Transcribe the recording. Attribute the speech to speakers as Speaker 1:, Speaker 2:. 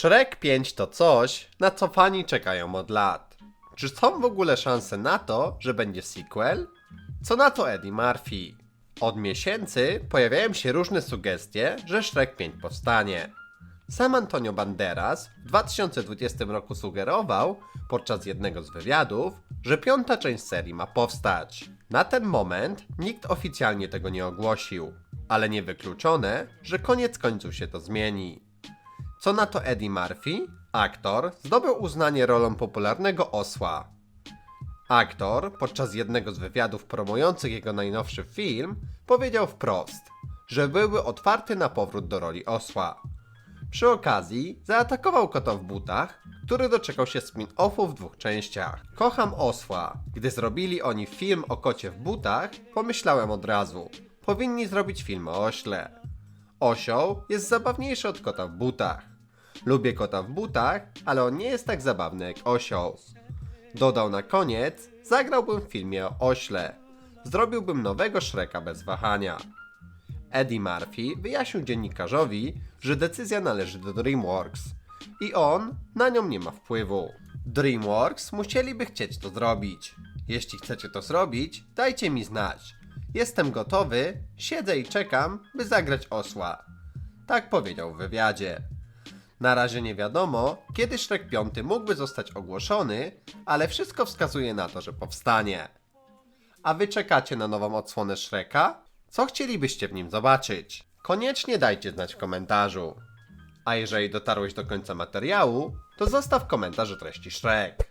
Speaker 1: Shrek 5 to coś, na co fani czekają od lat. Czy są w ogóle szanse na to, że będzie sequel? Co na to Eddie Murphy? Od miesięcy pojawiają się różne sugestie, że Shrek 5 powstanie. Sam Antonio Banderas w 2020 roku sugerował podczas jednego z wywiadów, że piąta część serii ma powstać. Na ten moment nikt oficjalnie tego nie ogłosił, ale niewykluczone, że koniec końców się to zmieni. Co na to Eddie Murphy? Aktor zdobył uznanie rolą popularnego osła. Aktor podczas jednego z wywiadów promujących jego najnowszy film powiedział wprost, że byłby otwarty na powrót do roli osła. Przy okazji zaatakował kota w butach, który doczekał się spin-offu w dwóch częściach. Kocham osła. Gdy zrobili oni film o kocie w butach, pomyślałem od razu, powinni zrobić film o ośle. Osioł jest zabawniejszy od kota w butach. Lubię kota w butach, ale on nie jest tak zabawny jak osioł. Dodał na koniec, zagrałbym w filmie o ośle. Zrobiłbym nowego Shreka bez wahania. Eddie Murphy wyjaśnił dziennikarzowi, że decyzja należy do DreamWorks i on na nią nie ma wpływu. DreamWorks musieliby chcieć to zrobić. Jeśli chcecie to zrobić, dajcie mi znać. Jestem gotowy, siedzę i czekam, by zagrać osła. Tak powiedział w wywiadzie. Na razie nie wiadomo, kiedy Shrek 5 mógłby zostać ogłoszony, ale wszystko wskazuje na to, że powstanie. A wy czekacie na nową odsłonę Shreka? Co chcielibyście w nim zobaczyć? Koniecznie dajcie znać w komentarzu. A jeżeli dotarłeś do końca materiału, to zostaw komentarz o treści Shrek.